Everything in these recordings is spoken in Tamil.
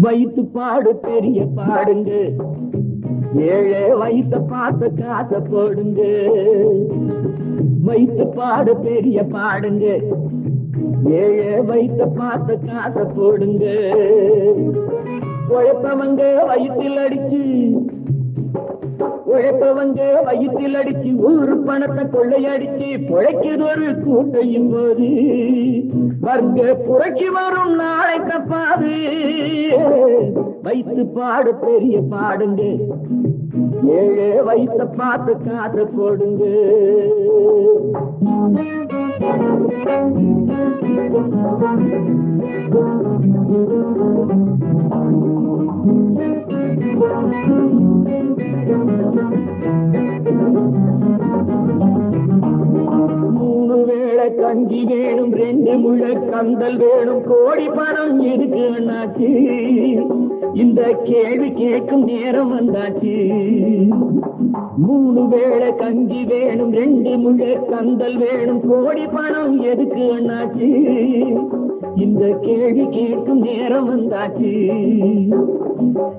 வைத்து பாடு பெரிய பாடுங்க. ஏழே வைத்த பார்த்து காச போடுங்க. வைத்து பாடு பெரிய பாடுங்க. ஏழே வைத்த பார்த்து காச போடுங்க. உழைப்பவங்க வயிற்றில் அடிச்சு உழைப்பவங்க வயிற்றில் அடிச்சு ஊரு பணத்தை கொள்ளையடிச்சு பிழைக்கிறது ஒரு கூட்டையும் போது வர்க்க புறக்கி வரும் நாளை தப்பாது வைத்து பாடு பெரிய பாடுங்க. ஏழே வைத்த பார்த்து காசு போடுங்க. Thank you. மூணு வேளை கஞ்சி வேணும் ரெண்டு முழ கந்தல் வேணும். கோடி பணம் இருக்கு அண்ணாச்சி? இந்த கேள்வி கேட்கும் நேரம் வந்தாச்சு. மூணு வேளை கஞ்சி வேணும் ரெண்டு முழ கந்தல் வேணும். கோடி பணம் எதுக்கு அண்ணாச்சி? இந்த கேள்வி கேட்கும் நேரம் வந்தாச்சு.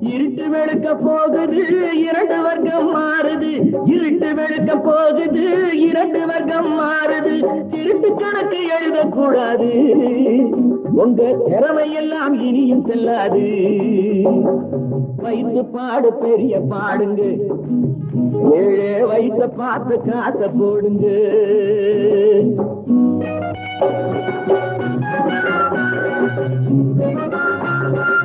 இருட்டு வெளுக்க போகுது இரண்டு வர்க்கம் மாறுது. இருட்டு வெளுக்க போகுது இரண்டு வர்க்கம் மாறுது. திருட்டு கணக்கு எழுதக்கூடாது. உங்க திறமை எல்லாம் இனியும் செல்லாது. வைத்து பாடு பெரிய பாடுங்க. ஏழே வயச பார்த்து காசை போடுங்க. Thank you.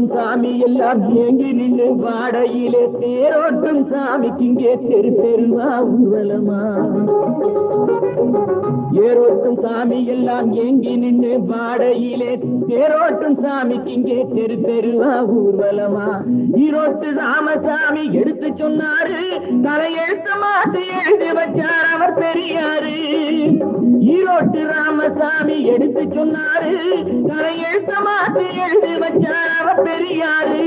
தேரோட்டும் சாமி எல்லாம் ஏங்கி நின்று வாடையிலே தேரோட்டும் சாமிக்கு இங்கே தெரு தெருவா ஊர்வலமா? ஏரோட்டும் சாமி எல்லாம் ஏங்கி நின்று வாடையிலே தேரோட்டும் சாமிக்கு இங்கே தெரு தெருவா ஊர்வலமா? ஈரோட்டு ராமசாமி எடுத்து சொன்னாரு தலையெழுத்து மாத்தி எழுதி வச்சார் அவர் பெரியாரு. ஈரோட்டு ராமசாமி எடுத்து சொன்னாரு தலையெழுத்து மாத்தி எழுதி வச்சார் அவர் பெரியாரு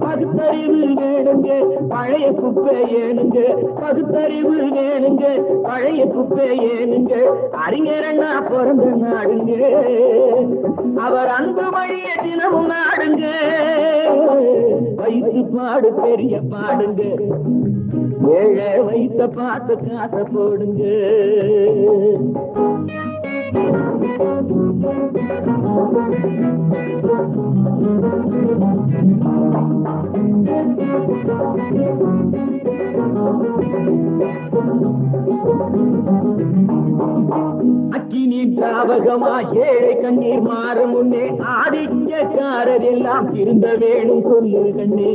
பகுத்தறிவு வேணுங்க பழைய குப்பை ஏனுங்க பகுத்தறிவு வேணுங்க பழைய குப்பை ஏனுங்க அறிஞரண்ணா பிறந்த நாடுங்க அவர் அன்பு வழிய தினமும் நாடுங்க வைத்து பாடு பெரிய பாடுங்க ஏழை வைத்த பார்த்து காசை போடுங்க. Thank you. அக்கினி திராவகமா ஏழை கண்ணீர் மாற முன்னே ஆதிக்கக்காரர் எல்லாம் திருந்த வேணும் சொல்லு கண்ணே.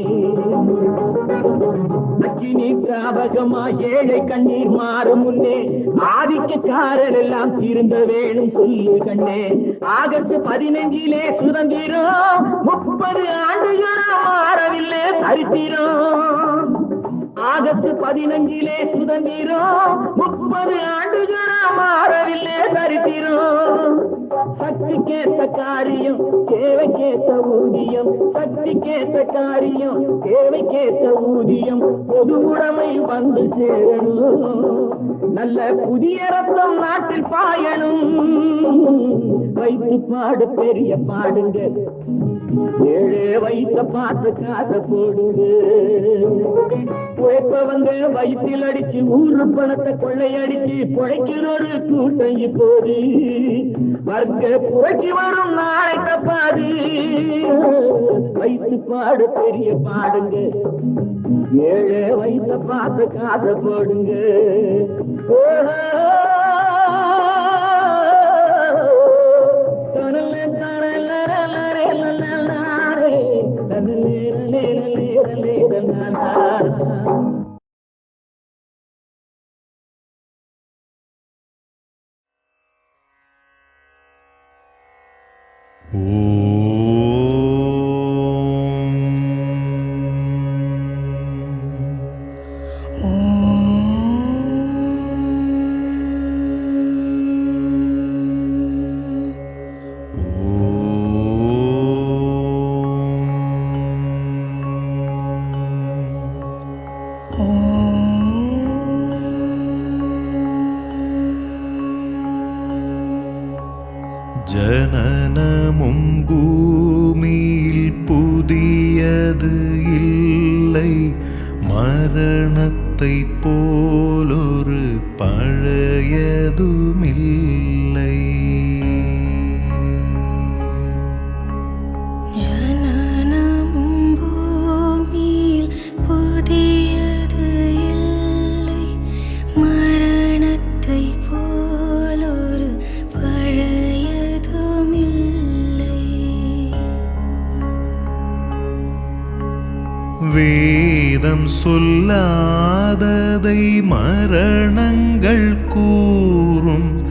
அக்கினி திராவகமா ஏழை கண்ணீர் மாற முன்னே ஆதிக்கக்காரர் எல்லாம் திருந்த வேணும் சொல்லு கண்ணே. ஆகஸ்ட் பதினஞ்சிலே சுதந்திரம் முப்பது ஆண்டுகளா மாறவில்லை சரித்திரம் ஆகஸ்ட் பதினஞ்சிலே சுதந்திரம் முப்பது ஆண்டுகளா மாறவில்லை தரித்திரம் சக்திக்கேத்த காரியம் தேவைக்கேத்த ஊதியம். சக்திக்கேத்த காரியம் தேவைக்கேத்த ஊதியம். பொது உடைமை வந்து சேரணும். நல்ல புதிய ரத்தம் நாட்டில் பாயணும். வைத்து பாடு பெரிய பாடுங்க. ஏழே வயிற்ற பார்த்து காசை போடுங்க உழைப்பவங்க வயிற்றில் அடிச்சு ஊரு பணத்தை கொள்ளையடிச்சு பொழைக்கிற ஒரு கூட்டம் இப்போது வர்க்க புரட்சி வரும் நாளை தப்பாது. வயிற்று பாடு பெரிய பாடுங்க. ஏழே வயிற்ற பார்த்து காசை போடுங்க. ஓஹோ. சொல்லாததை மரணங்கள் கூறும்.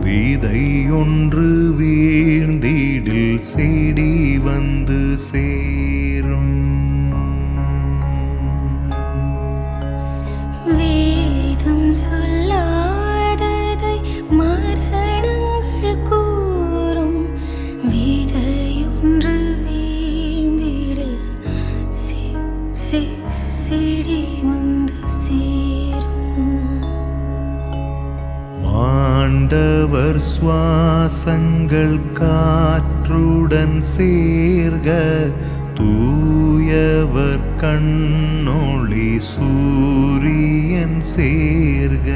விதையொன்று சுவாசங்கள் காற்றுடன் சேர்க. தூயவர் கண்ணொளி சூரியன் சேர்க.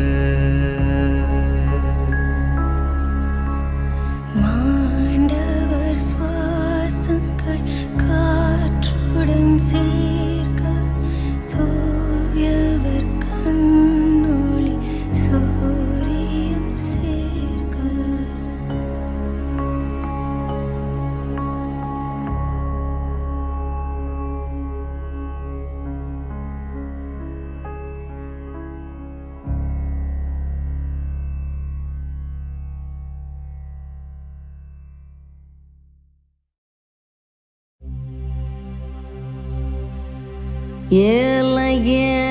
ஏலையே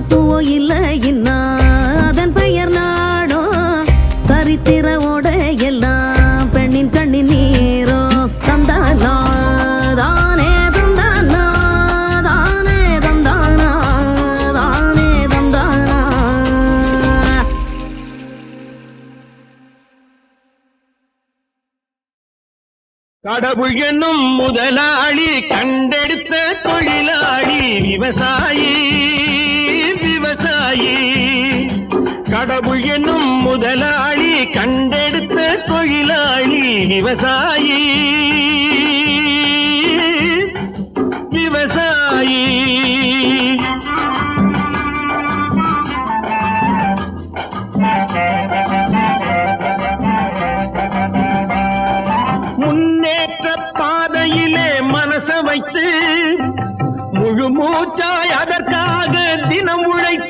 சமத்துவம் இல்ல இன்னா அதன் பெயர் நாடோ சரித்திர ஓட எல்லாம் பெண்ணின் கண்ணின் நீரோ தந்தானா தானே தந்தானா தானே தந்தானா தானே தந்தானா. கடவுள் என்னும் முதலாளி கண்டெடுத்த தொழிலாளி விவசாயி. தாயி. கடவுள் என்னும் முதலாளி கண்டெடுத்த தொழிலாளி விவசாயி. விவசாயி. முன்னேற்ற பாதையிலே மனச வைத்து முழு மூச்சாய் அதற்காக தினம் உழைத்து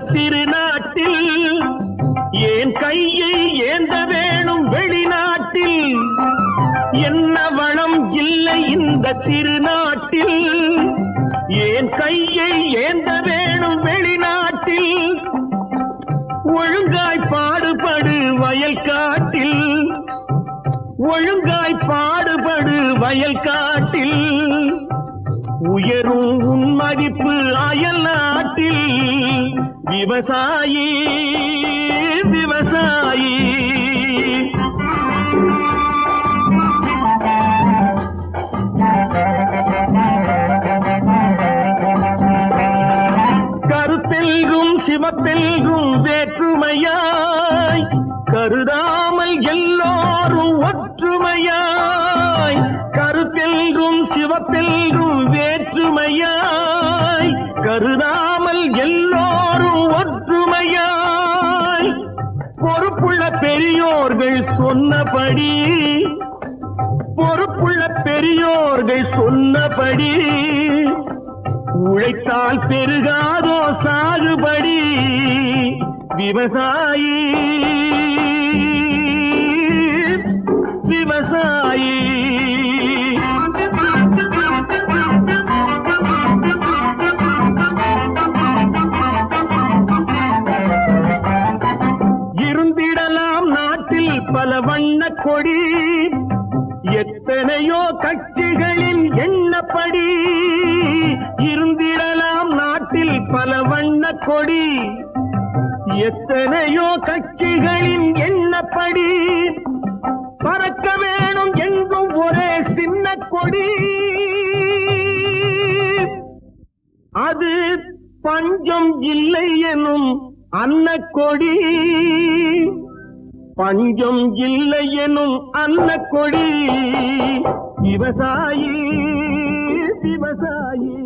திருநாட்டில் ஏன் கையை ஏந்த வேணும் வெளிநாட்டில்? என்ன வளம் இல்லை இந்த திருநாட்டில்? ஏன் கையை ஏந்த வேணும் வெளிநாட்டில்? ஒழுங்காய் பாடுபடு வயல் காட்டில். ஒழுங்காய் பாடுபடு வயல் விவசாயி விவசாயி. கருத்தெல்கும் சிவப்பெல்கும் வேற்றுமையாய் கருதாமல் எல்லோரும் ஒற்றுமையாய் கருத்தெல்கும் சிவப்பெல்கும் வேற்றுமையாய் கருதாமல் எல்லோரும் விவசாயி. விவசாயி. இருந்திடலாம் நாட்டில் பல வண்ண கொடி. எத்தனையோ கட்சிகளின் எண்ணப்படி. இருந்திடலாம் நாட்டில் பல வண்ண கொடி. எத்தனையோ கட்சிகளின் எண்ணப்படி பறக்க வேணும் எங்கும் ஒரே சின்ன கொடி. அது பஞ்சம் இல்லை எனும் அன்ன கொடி. பஞ்சம் இல்லை எனும் அன்ன கொடி. விவசாயி விவசாயி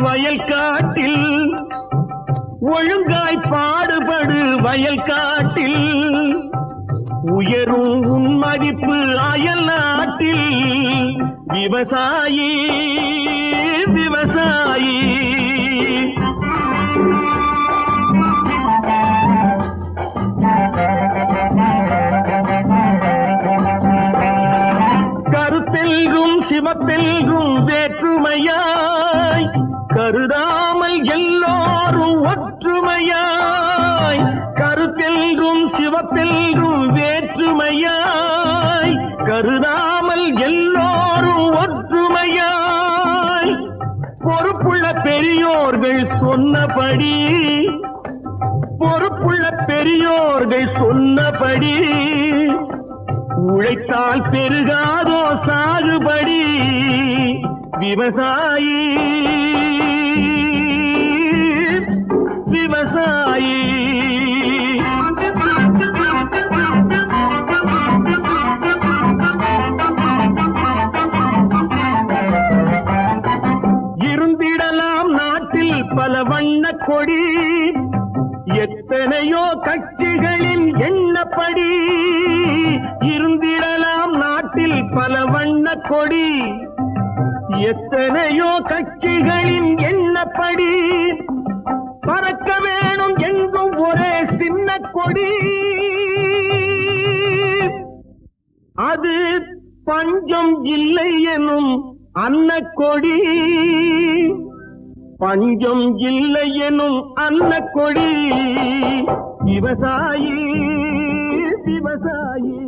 வயல் காட்டில் ஒழுங்காய் பாடுபடு வயல் காட்டில் உயரும் உன் மதிப்பு அயல் நாட்டில். விவசாயி விவசாயி. கருத்தெல்கும் சிவப்பெல்கும் வேற்றுமையா? கருதாமல் எல்லோரும் ஒற்றுமையாய் கருத்தெல்கும் சிவப்பெல்கும் வேற்றுமையாய் கருதாமல் எல்லோரும் ஒற்றுமையாய். பொறுப்புள்ள பெரியோர்கள் சொன்னபடி பொறுப்புள்ள பெரியோர்கள் சொன்னபடி உழைத்தால் பெருகாதோ சாகுபடி விவசாயி இருந்திடலாம் எத்தனையோ கட்சிகளின் எண்ணப்படி இருந்திடலாம் நாட்டில் பல வண்ண கொடி. எத்தனையோ கட்சிகளின் எண்ணப்படி பறக்க வேணும் எங்கும் ஒரே சின்ன கொடி. அது பஞ்சம் இல்லை எனும் அன்ன கொடி. பஞ்சம் இல்லை எனும் அன்னக்கொடி விவசாயி விவசாயி